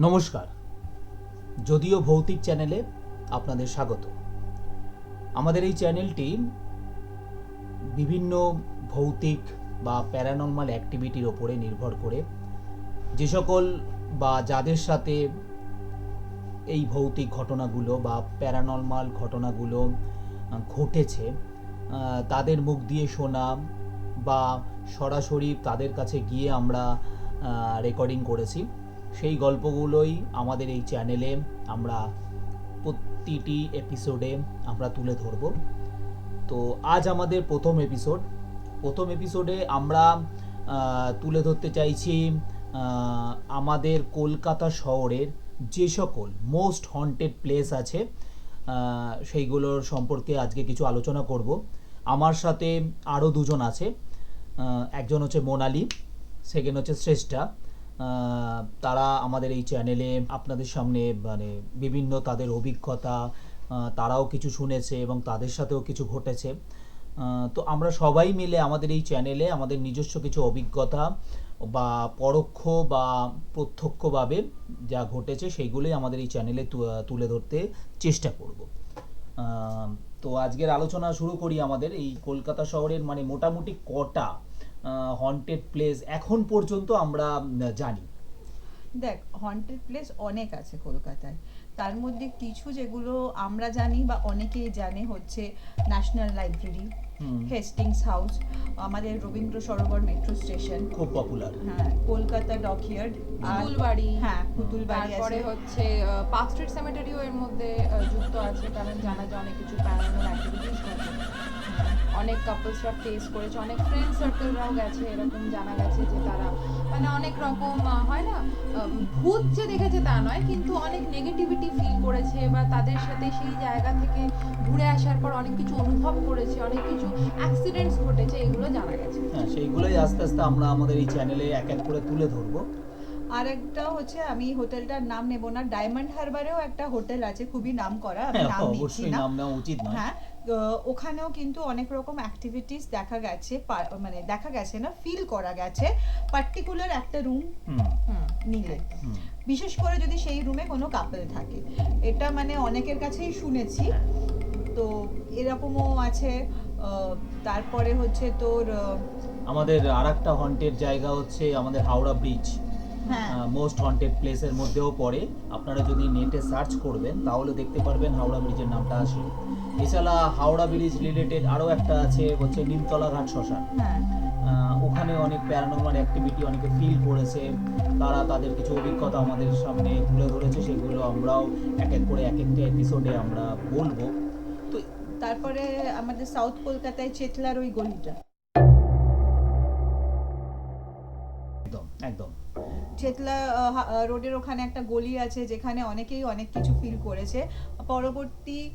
নমস্কার। যদিও ভৌতিক চ্যানেলে আপনাদের স্বাগত। আমাদের এই চ্যানেলটি বিভিন্ন ভৌতিক বা প্যারানর্মাল অ্যাক্টিভিটির ওপরে নির্ভর করে। যে সকল বা যাদের সাথে এই ভৌতিক ঘটনাগুলো বা প্যারানর্মাল ঘটনাগুলো ঘটেছে তাদের মুখ দিয়ে শোনা বা সরাসরি তাদের কাছে গিয়ে আমরা রেকর্ডিং করেছি। সেই গল্পগুলোই আমাদের এই চ্যানেলে আমরা প্রতিটি এপিসোডে আমরা তুলে ধরব। তো আজ আমাদের প্রথম এপিসোড। প্রথম এপিসোডে আমরা তুলে ধরতে চাইছি আমাদের কলকাতা শহরের যে সকল মোস্ট হন্টেড প্লেস আছে সেইগুলোর সম্পর্কে আজকে কিছু আলোচনা করব। আমার সাথে আরও দুজন আছে একজন হচ্ছে মোনালি সেকেন্ড হচ্ছে শ্রেষ্ঠা। তারা আমাদের এই চ্যানেলে আপনাদের সামনে মানে বিভিন্ন তাদের অভিজ্ঞতা তারাও কিছু শুনেছে এবং তাদের সাথেও কিছু ঘটেছে। তো আমরা সবাই মিলে আমাদের এই চ্যানেলে আমাদের নিজস্ব কিছু অভিজ্ঞতা বা পরোক্ষ বা প্রত্যক্ষভাবে যা ঘটেছে সেইগুলোই আমাদের এই চ্যানেলে তুলে ধরতে চেষ্টা করব। তো আজকের আলোচনা শুরু করি আমাদের এই কলকাতা শহরের মানে মোটামুটি কটা হন্টেড প্লেস এখন পর্যন্ত আমরা জানি। দেখ হন্টেড প্লেস অনেক আছে কলকাতায়। তার মধ্যে কিছু যেগুলো আমরা জানি বা অনেকেই জানে হচ্ছে ন্যাশনাল লাইব্রেরি। হেস্টিংস হাউস আমাদের রবীন্দ্র সরোবর মেট্রো স্টেশন খুব পপুলার হ্যাঁ কলকাতা ডকইয়ার্ড পুতুলবাড়ি। হ্যাঁ পুতুলবাড়ি তারপরে হচ্ছে পার্ক স্ট্রিট সেমেটারিও এর মধ্যে যুক্ত আছে কারণ জানা যায় অনেক কিছু প্যারানর্মাল অ্যাক্টিভিটিস অনেক কাপলসরা ফেস করেছে, অনেক ফ্রেন্ড সার্কেলরাও গেছে, এরকম জানা গেছে যে তারা। মানে অনেক রকম হয় না? ভূত যে দেখেছে তা নয়, কিন্তু অনেক নেগেটিভিটি ফিল করেছে বা তাদের সাথে সেই জায়গা থেকে ঘুরে আসার পর অনেক কিছু অনুভব করেছে, অনেক কিছু অ্যাক্সিডেন্টস ঘটেছে, এগুলো জানা গেছে। হ্যাঁ সেইগুলোই আস্তে আস্তে আমরা আমাদের এই চ্যানেলে এক এক করে তুলে ধরবো। আর একটা হচ্ছে আমি হোটেলটার নাম নেব না ডায়মন্ড হারবারেও একটা হোটেল আছে খুবই নাম করা আমি হ্যাঁ নাম নিচ্ছি না। নেওয়া উচিত হ্যাঁ ওখানেও কিন্তু অনেক রকম অ্যাক্টিভিটিস দেখা গেছে মানে দেখা গেছে না ফিল করা গেছে পার্টিকুলার একটা রুম হুম। হুম নিলে। বিশেষ করে যদি সেই রুমে কোনো কাপল থাকে। এটা মানে অনেকের কাছেই শুনেছি। তো এরকমও আছে তারপরে হচ্ছে তোর আমাদের আর একটা হন্টেড জায়গা হচ্ছে আমাদের হাওড়া ব্রিজ হ্যাঁ মোস্ট হন্টেড প্লেসের মধ্যেও পড়ে। আপনারা যদি নেটে সার্চ করবেন তাহলে দেখতে পারবেন হাওড়া ব্রিজের নামটা আসে এছাড়া হাওড়া ব্রিজ রিলেটেড আরও একটা আছে হচ্ছে নিমতলা ঘাট শ্মশান। হ্যাঁ। ওখানে অনেক প্যারানর্মাল অ্যাক্টিভিটি অনেকে ফিল করেছে। তারা তাদের কিছু অভিজ্ঞতা আমাদের সামনে তুলে ধরেছে সেগুলো আমরাও এক এক করে এক একটা এপিসোডে আমরা বলব। তো তারপরে আমাদের সাউথ কলকাতায় চেতলার ওই গলিটা। একদম একদম। চেতলা রোডের ওখানে একটা গলি আছে যেখানে অনেকেই অনেক কিছু ফিল করেছে। পরবর্তী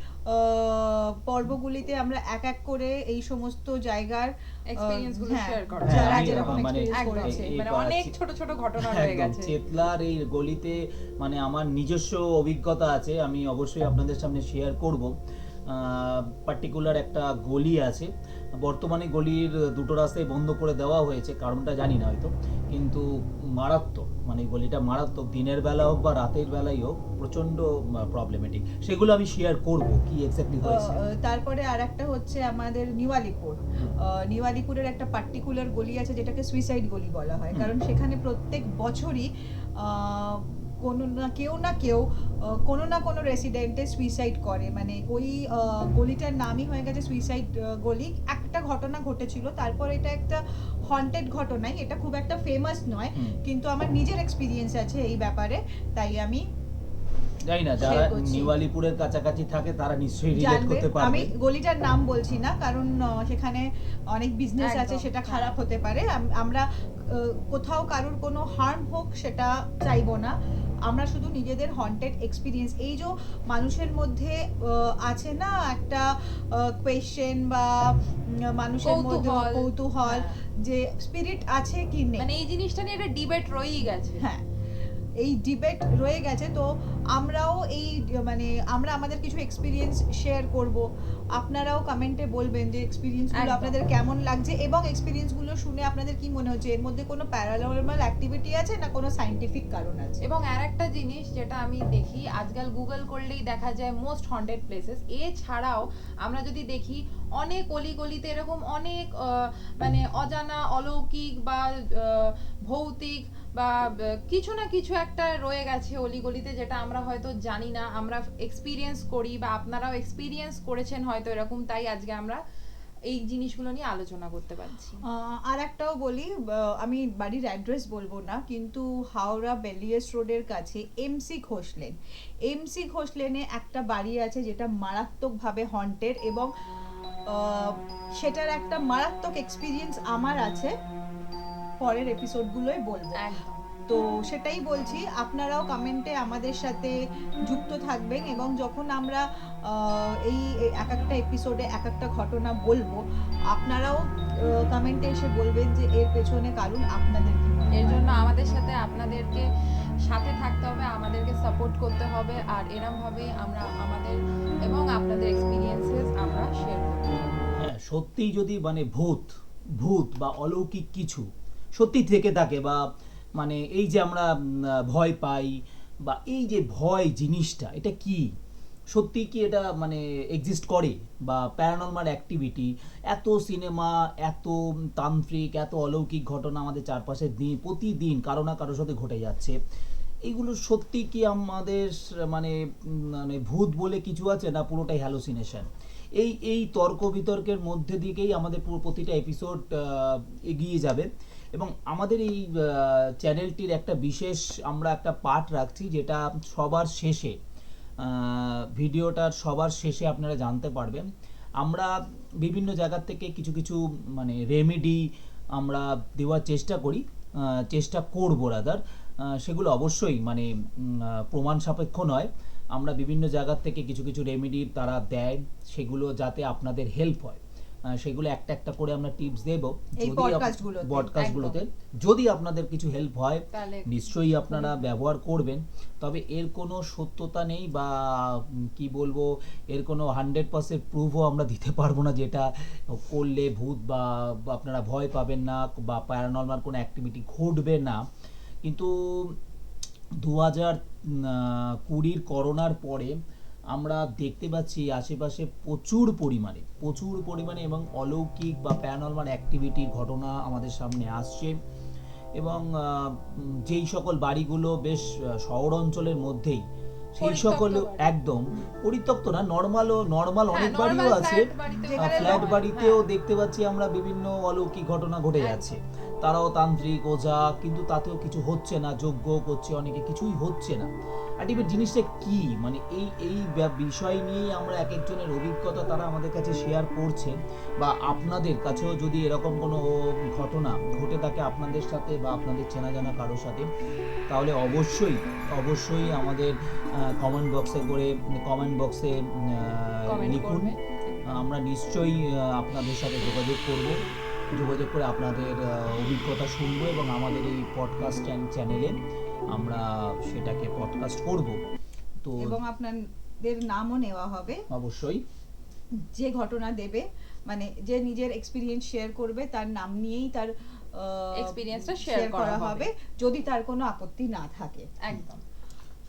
পর্বগুলিতে আমরা এক এক করে এই সমস্ত জায়গার হ্যাঁ, শেয়ার করা। যারা হ্যাঁ, যেরকম মানে- করেছে। মানে অনেক ছোট ছোট ঘটনা রয়ে গেছে। চেতলার এই গলিতে মানে আমার নিজস্ব অভিজ্ঞতা আছে আমি অবশ্যই আপনাদের সামনে শেয়ার করব। পার্টিকুলার একটা গলি আছে। বর্তমানে গলির দুটো রাস্তায় বন্ধ করে দেওয়া হয়েছে কারণটা জানি না হয়তো কিন্তু মারাত্মক মানে গলিটা মারাত্মক দিনের বেলা হোক বা রাতের বেলাই হোক প্রচণ্ড প্রবলেমেটিক সেগুলো আমি শেয়ার করব কি এক্স্যাক্টলি হয়েছে? তারপরে আর একটা হচ্ছে আমাদের নিউ আলিপুর নিউ আলিপুরের একটা পার্টিকুলার গলি আছে যেটাকে সুইসাইড গলি বলা হয়। কারণ সেখানে প্রত্যেক বছরই আহ, কোনো না কেউ না কেউ কোনো না কোনো রেসিডেন্টে সুইসাইড করে। মানে ওই গলিটার নামই হয়ে গেছে সুইসাইড গলি। একটা ঘটনা ঘটেছিল তারপর এটা একটা হন্টেড ঘটনাই। এটা খুব একটা ফেমাস নয় কিন্তু আমার নিজের এক্সপিরিয়েন্স আছে এই ব্যাপারে তাই আমি জানি না যারা আলিপুরের কাছাকাছি থাকে তারা নিশ্চয়ই রিলেট জানবে। করতে আমি গলিটার নাম বলছি না কারণ সেখানে অনেক বিজনেস আছে সেটা হ্যাঁ। খারাপ হতে পারে। আমরা কোথাও কারোর কোনো হার্ম হোক সেটা চাইব না। আমরা শুধু নিজেদের হন্টেড এক্সপিরিয়েন্স এই যে মানুষের মধ্যে আছে না একটা কোয়েশ্চেন বা মানুষের মধ্যে কৌতূহল। কৌতূহল হ্যাঁ। যে স্পিরিট আছে কি নেই মানে এই জিনিসটা নিয়ে একটা ডিবেট রয়েই গেছে হ্যাঁ এই ডিবেট রয়ে গেছে তো আমরাও এই মানে আমরা আমাদের কিছু এক্সপিরিয়েন্স শেয়ার করব। আপনারাও কমেন্টে বলবেন যে এক্সপিরিয়েন্সগুলো আপনাদের কেমন লাগছে এবং এক্সপিরিয়েন্সগুলো শুনে আপনাদের কি মনে হচ্ছে? এর মধ্যে কোনো প্যারানর্মাল অ্যাক্টিভিটি আছে না কোনো সাইন্টিফিক কারণ আছে? এবং আর একটা জিনিস যেটা আমি দেখি আজকাল গুগল করলেই দেখা যায় মোস্ট হন্টেড প্লেসেস এছাড়াও আমরা যদি দেখি অনেক অলিগলিতে এরকম অনেক মানে অজানা অলৌকিক বা ভৌতিক বা কিছু না কিছু একটা রয়ে গেছে অলিগলিতে যেটা আমরা হয়তো জানি না, আমরা এক্সপিরিয়েন্স করি বা আপনারাও এক্সপিরিয়েন্স করেছেন হয়তো এরকম, তাই আজকে আমরা এই জিনিসগুলো নিয়ে আলোচনা করতে পারছি। আর একটাও বলি আমি বাড়ির অ্যাড্রেস বলব না, কিন্তু হাওড়া বেলিয়াস রোডের কাছে MC Ghosh lane MC Ghosh লেনে একটা বাড়ি আছে যেটা মারাত্মকভাবে হন্টেড এবং সেটার একটা মারাত্মক এক্সপিরিয়েন্স আমার আছে। পরের এপিসোডগুলোই বলব। তো সেটাই বলছি আপনারাও কমেন্টে আমাদের সাথে যুক্ত থাকবেন এবং যখন আমরা এই এক একটা এপিসোডে এক একটা ঘটনা বলব আপনারাও কমেন্টে এসে বলবেন যে এর পেছনে কারণ আপনাদের কি এর জন্য আমাদের সাথে আপনাদেরকে সাথে থাকতে হবে আমাদেরকে সাপোর্ট করতে হবে আর এরম ভাবে আমরা আমাদের এবং আপনাদের এক্সপিরিয়েন্সেস আমরা শেয়ার করব হ্যাঁ সত্যিই যদি মানে ভূত ভূত বা অলৌকিক কিছু সত্যি থেকে থাকে বা মানে এই যে আমরা ভয় পাই বা এই যে ভয় জিনিসটা, এটা কি? সত্যি কি এটা মানে এক্সিস্ট করে? বা প্যারানর্মাল অ্যাক্টিভিটি এত সিনেমা এত তান্ত্রিক, এত অলৌকিক ঘটনা আমাদের চারপাশে দিন, প্রতিদিন কারও না কারোর সাথে ঘটে যাচ্ছে। এইগুলো সত্যি কি আমাদের মানে মানে ভূত বলে কিছু আছে না পুরোটাই হ্যালোসিনেশন এই এই তর্ক বিতর্কের মধ্যে দিকেই আমাদের পুরো প্রতিটা এপিসোড এগিয়ে যাবে। এবং আমাদের এই চ্যানেলটির একটা বিশেষ আমরা একটা পার্ট রাখছি যেটা সবার শেষে ভিডিওটার সবার শেষে আপনারা জানতে পারবেন। আমরা বিভিন্ন জায়গা থেকে কিছু কিছু মানে রেমেডি আমরা দেওয়ার চেষ্টা করি চেষ্টা করব রাদার সেগুলো অবশ্যই মানে প্রমাণ সাপেক্ষ নয়। আমরা বিভিন্ন জায়গা থেকে কিছু কিছু রেমেডি তারা দেয়, সেগুলো যাতে আপনাদের হেল্প হয়। সেগুলো একটা একটা করে আমরা টিপস দেব। podcastগুলোতে, যদি আপনাদের কিছু হেল্প হয় নিশ্চয়ই আপনারা ব্যবহার করবেন। তবে এর কোনো সত্যতা নেই বা কি বলব এর কোনো হান্ড্রেড পার্সেন্ট প্রুফও আমরা দিতে পারব না যেটা করলে ভূত বা বা আপনারা ভয় পাবেন না বা প্যারানর্মাল কোনো অ্যাক্টিভিটি ঘটবে না। কিন্তু দু হাজার কুড়ির করোনার পরে আমরা দেখতে পাচ্ছি আশেপাশে প্রচুর পরিমাণে প্রচুর পরিমাণে এবং অলৌকিক বা প্যারানর্মাল অ্যাক্টিভিটির ঘটনা আমাদের সামনে আসছে। এবং যেই সকল বাড়িগুলো বেশ শহর অঞ্চলের মধ্যেই সেই সকল একদম পরিত্যক্ত না নর্মালও নর্মাল হ্যাঁ, অনেক বাড়িও আছে। ফ্ল্যাট বাড়িতেও হ্যাঁ। দেখতে পাচ্ছি আমরা বিভিন্ন অলৌকিক ঘটনা ঘটে যাচ্ছে। তারাও তান্ত্রিক ওঝা কিন্তু তাতেও কিছু হচ্ছে না যজ্ঞ করছে অনেকে কিছুই হচ্ছে না। আলটিমেট জিনিসটা কি? মানে এই এই বিষয় নিয়েই আমরা এক একজনের অভিজ্ঞতা তারা আমাদের কাছে শেয়ার করছে বা আপনাদের কাছেও যদি এরকম কোনো ঘটনা ঘটে থাকে আপনাদের সাথে বা আপনাদের চেনা জানা কারোর সাথে তাহলে অবশ্যই অবশ্যই আমাদের কমেন্ট বক্সে করে কমেন্ট বক্সে লিখুন। করবে। আমরা নিশ্চয়ই আপনাদের সাথে যোগাযোগ করব। যোগাযোগ করে আপনাদের অভিজ্ঞতা শুনব এবং আমাদের এই পডকাস্ট চ্যানেলে আমরা সেটাকে পডকাস্ট করব। তো এবং আপনাদের নামও নেওয়া হবে। অবশ্যই। যে ঘটনা দেবে মানে যে নিজের এক্সপিরিয়েন্স শেয়ার করবে তার নাম নিয়েই তার Experience-টা share করা হবে। যদি তার কোনো আপত্তি না থাকে। একদম।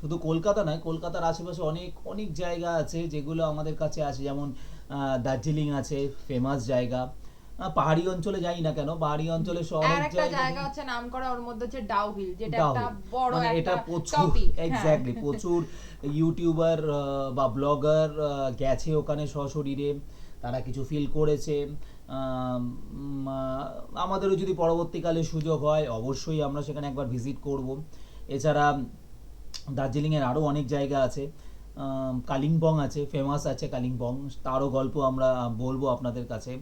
শুধু কলকাতা নয় কলকাতার আশেপাশে অনেক অনেক জায়গা আছে যেগুলো আমাদের কাছে আছে যেমন আহ, দার্জিলিং আছে ফেমাস জায়গা। পাহাড়ি অঞ্চলে যাই না কেন? পাহাড়ি অঞ্চলে আর একটা জায়গা হচ্ছে নাম করা ওর মধ্যে হচ্ছে ডাউ হিল যেটা একটা বড় মানে এটা প্রচুর এক্স্যাক্টলি প্রচুর ইউটিউবার বা ব্লগার গেছে ওখানে সশরীরে। তারা কিছু ফিল করেছে। আমাদেরও যদি পরবর্তীকালে সুযোগ হয় অবশ্যই আমরা সেখানে একবার ভিজিট করব। এছাড়া দার্জিলিংয়ের আরও অনেক জায়গা আছে। কালিম্পং আছে ফেমাস আছে কালিম্পং। তারও গল্প আমরা বলব আপনাদের কাছে।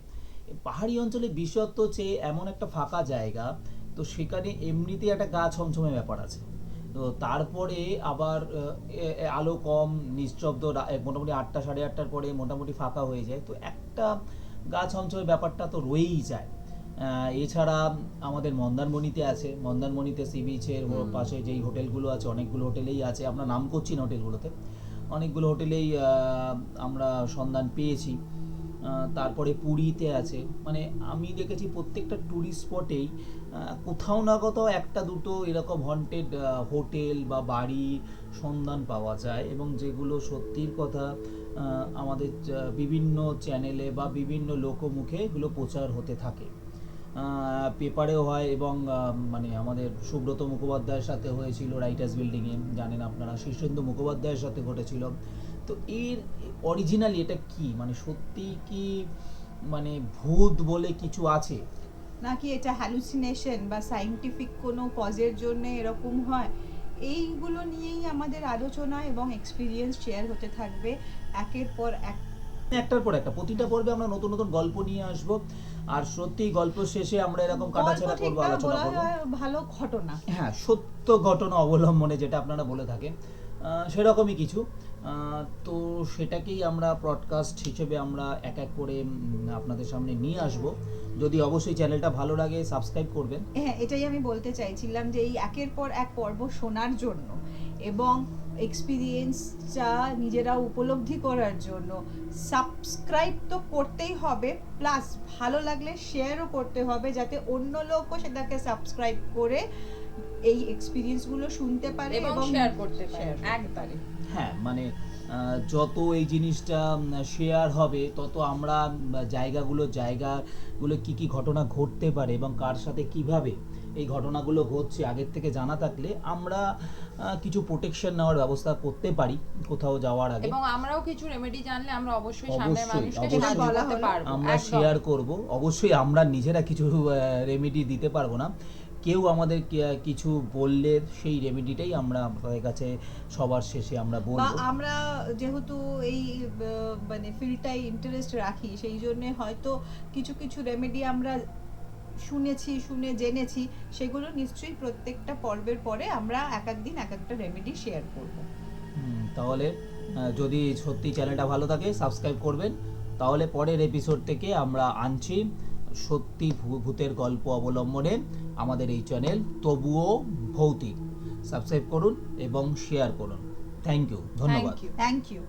পাহাড়ি অঞ্চলে বিশেষত্ব হচ্ছে এমন একটা ফাঁকা জায়গা তো সেখানে এমনিতে একটা গা ছমছমে ব্যাপার আছে। তো তারপরে আবার আলো কম নিস্তব্ধ মোটামুটি আটটা সাড়ে আটটার পরে মোটামুটি ফাঁকা হয়ে যায়। তো একটা গা ছমছমে ব্যাপারটা তো রয়েই যায়। এছাড়া আমাদের মন্দারমণিতে আছে। মন্দারমণিতে সি বিচের। পাশে যেই হোটেলগুলো আছে অনেকগুলো হোটেলেই আছে। আমরা নাম করছি না হোটেলগুলোতে। অনেকগুলো হোটেলেই আমরা সন্ধান পেয়েছি। তারপরে পুরীতে আছে। মানে আমি দেখেছি প্রত্যেকটা ট্যুরিস্ট স্পটেই কোথাও না কোথাও একটা দুটো এরকম হন্টেড হোটেল বা বাড়ি সন্ধান পাওয়া যায় এবং যেগুলো সত্যির কথা আমাদের বিভিন্ন চ্যানেলে বা বিভিন্ন লোকমুখে এগুলো প্রচার হতে থাকে। পেপারেও হয় এবং মানে আমাদের সুব্রত মুখোপাধ্যায়ের সাথে হয়েছিল রাইটার্স বিল্ডিংয়ে জানেন আপনারা, শীর্ষেন্দু মুখোপাধ্যায়ের সাথে ঘটেছিল। তো এর অরিজিনালি এটা কি? মানে সত্যি কি মানে ভূত বলে কিছু আছে? নাকি এটা হ্যালুসিনেশন বা সাইন্টিফিক কোনো কজের জন্য এরকম হয়? এইগুলো নিয়েই আমাদের আলোচনা এবং এক্সপিরিয়েন্স শেয়ার হতে থাকবে একের পর এক। একটার পর একটা। প্রতিটা পর্বে আমরা নতুন নতুন গল্প নিয়ে আসব। আর সত্যি গল্প শেষে আমরা এরকম কাটাছেড়া করব আলোচনা করব। ভালো ঘটনা। হ্যাঁ সত্য ঘটনা অবলম্বনে যেটা আপনারা বলে থাকেন। সেরকমই কিছু। তো সেটাকেই আমরা ব্রডকাস্ট হিসেবে আমরা এক এক করে আপনাদের সামনে নিয়ে আসব। যদি অবশ্যই চ্যানেলটা ভালো লাগে সাবস্ক্রাইব করবেন। হ্যাঁ এটাই আমি বলতে চাইছিলাম যে এই একের পর এক পর্ব শোনার জন্য এবং এক্সপিরিয়েন্সটা নিজেরা উপলব্ধি করার জন্য সাবস্ক্রাইব তো করতেই হবে প্লাস ভালো লাগলে শেয়ারও করতে হবে, যাতে অন্য লোকও সেটাকে সাবস্ক্রাইব করে এই এক্সপিরিয়েন্সগুলো শুনতে পারে এবং শেয়ার করতে পারে। পারে। হ্যাঁ মানে যত এই জিনিসটা শেয়ার হবে তত আমরা জায়গাগুলো জায়গাগুলো কি কি ঘটনা ঘটতে পারে এবং কার সাথে কীভাবে এই ঘটনাগুলো ঘটছে আগের থেকে জানা থাকলে আমরা কিছু প্রোটেকশন নেওয়ার ব্যবস্থা করতে পারি কোথাও যাওয়ার আগে। এবং আমরাও কিছু রেমেডি জানলে আমরা অবশ্যই সামনের অবশ্যই, মানুষকে অবশ্যই। বলা। পারব। আমরা শেয়ার করব। অবশ্যই আমরা নিজেরা কিছু রেমেডি দিতে পারব না। কেউ আমাদের কিছু বললে সেই রেমেডিটাই আমরা আপনাদের কাছে সবার শেষে আমরা বলব। আমরা যেহেতু এই মানে ফিল্ডটাই ইন্টারেস্ট রাখি সেই জন্য হয়তো কিছু কিছু রেমেডি আমরা শুনেছি শুনে জেনেছি সেগুলো নিশ্চয়ই প্রত্যেকটা পর্বের পরে আমরা এক এক দিন এক একটা রেমেডি শেয়ার করব। তাহলে যদি সত্যি চ্যানেলটা ভালো থাকে সাবস্ক্রাইব করবেন। তাহলে পরের এপিসোড থেকে আমরা আনছি। সত্যি ভূতের গল্প অবলম্বনে আমাদের এই চ্যানেল তবুও ভৌতিক। সাবস্ক্রাইব করুন এবং শেয়ার করুন। থ্যাংক ইউ ধন্যবাদ। Thank you